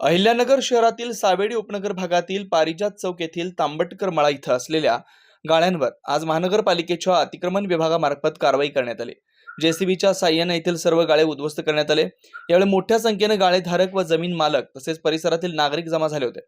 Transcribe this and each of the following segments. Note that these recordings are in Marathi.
अहिल्यानगर शहरातील सावेडी उपनगर भागातील पारिजात चौक येथील तांबटकर मळा इथं असलेल्या गाळ्यांवर आज महानगरपालिकेच्या अतिक्रमण विभागामार्फत कारवाई करण्यात आली. जेसीबीच्या साह्याने येथील सर्व गाळे उद्ध्वस्त करण्यात आले. यावेळी मोठ्या संख्येने गाळेधारक व जमीन मालक तसेच परिसरातील नागरिक जमा झाले होते.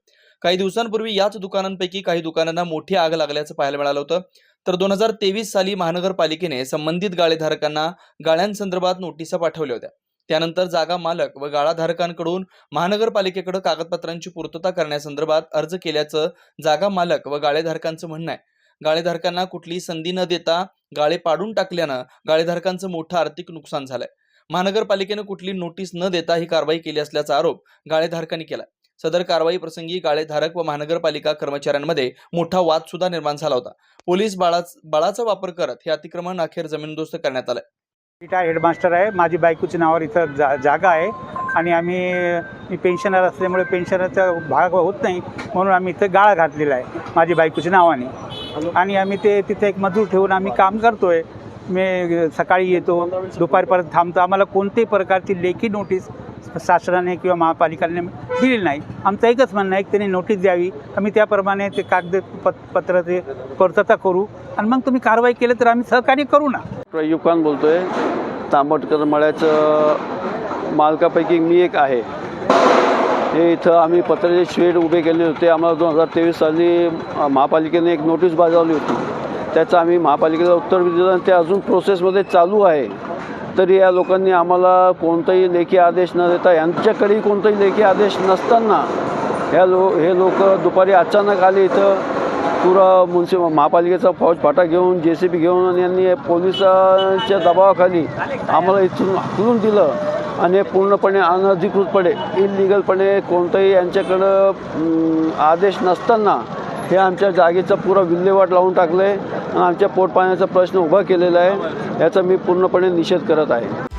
काही दिवसांपूर्वी याच दुकानांपैकी काही दुकानांना मोठी आग लागल्याचं पाहायला मिळालं होतं. तर दोन हजार तेवीस साली महानगरपालिकेने संबंधित गाळेधारकांना गाळ्यांसंदर्भात नोटिसा पाठवल्या होत्या. त्यानंतर जागा मालक व गाळाधारकांकडून महानगरपालिकेकडे कागदपत्रांची पूर्तता करण्यासंदर्भात अर्ज केल्याचं जागा मालक व गाळेधारकांचं म्हणणं आहे. गाळेधारकांना कुठलीही संधी न देता गाळे पाडून टाकल्यानं गाळेधारकांचं मोठं आर्थिक नुकसान झालंय. महानगरपालिकेनं कुठली नोटीस न देता ही कारवाई केली असल्याचा आरोप गाळेधारकांनी केला सदर कारवाई प्रसंगी गाळेधारक व महानगरपालिका कर्मचाऱ्यांमध्ये मोठा वाद सुद्धा निर्माण झाला होता. पोलीस बाळा बाळाचा वापर करत हे अतिक्रमण अखेर जमीनदोस्त करण्यात आलं रिटायर हेडमास्टर आहे माझी बायकोच्या नावावर इथं जा जागा आहे आणि आम्ही मी पेन्शनर असल्यामुळे पेन्शनरचा भाग होत नाही म्हणून आम्ही इथं गाळा घातलेला आहे माझी बायकोच्या नावाने आणि आम्ही ते तिथे एक मजूर ठेवून आम्ही काम करतो आहे मी सकाळी येतो दुपारपर्यंत थांबतो आम्हाला कोणत्याही प्रकारची लेखी नोटीस शासनाने किंवा महापालिकेने दिली नाही आमचं एकच म्हणणं आहे की त्यांनी नोटीस द्यावी आम्ही त्याप्रमाणे ते कागद पत पत्र ते पूर्तता करू आणि मग तुम्ही कारवाई केली तर आम्ही सहकार्य करू ना प्रयुब खान बोलतो आहे तांबटकर मळ्याचं मालकापैकी मी एक आहे. हे इथं आम्ही पत्र्याचे शेड उभे केले होते. आम्हाला दोन हजार तेवीस साली महापालिकेने एक नोटीस बजावली होती. त्याचं आम्ही महापालिकेला उत्तर दिलं आणि ते अजून प्रोसेसमध्ये चालू आहे. तरी या लोकांनी आम्हाला कोणताही लेखी आदेश न देता यांच्याकडेही कोणताही लेखी आदेश नसताना ह्या लो हे लोक दुपारी अचानक आले इथं. पुरा मुन्सि महापालिकेचा फौज फाटा घेऊन जे सी बी घेऊन यांनी पोलिसांच्या दबावाखाली आम्हाला इथून हाकलून दिलं आणि हे पूर्णपणे अनधिकृतपणे इलिगलपणे कोणतंही यांच्याकडं आदेश नसताना हे आमच्या जागेचा पुरा विल्हेवाट लावून टाकलं आहे आणि आमच्या पोटपाण्याचा प्रश्न उभा केलेला आहे. याचा मी पूर्णपणे निषेध करत आहे.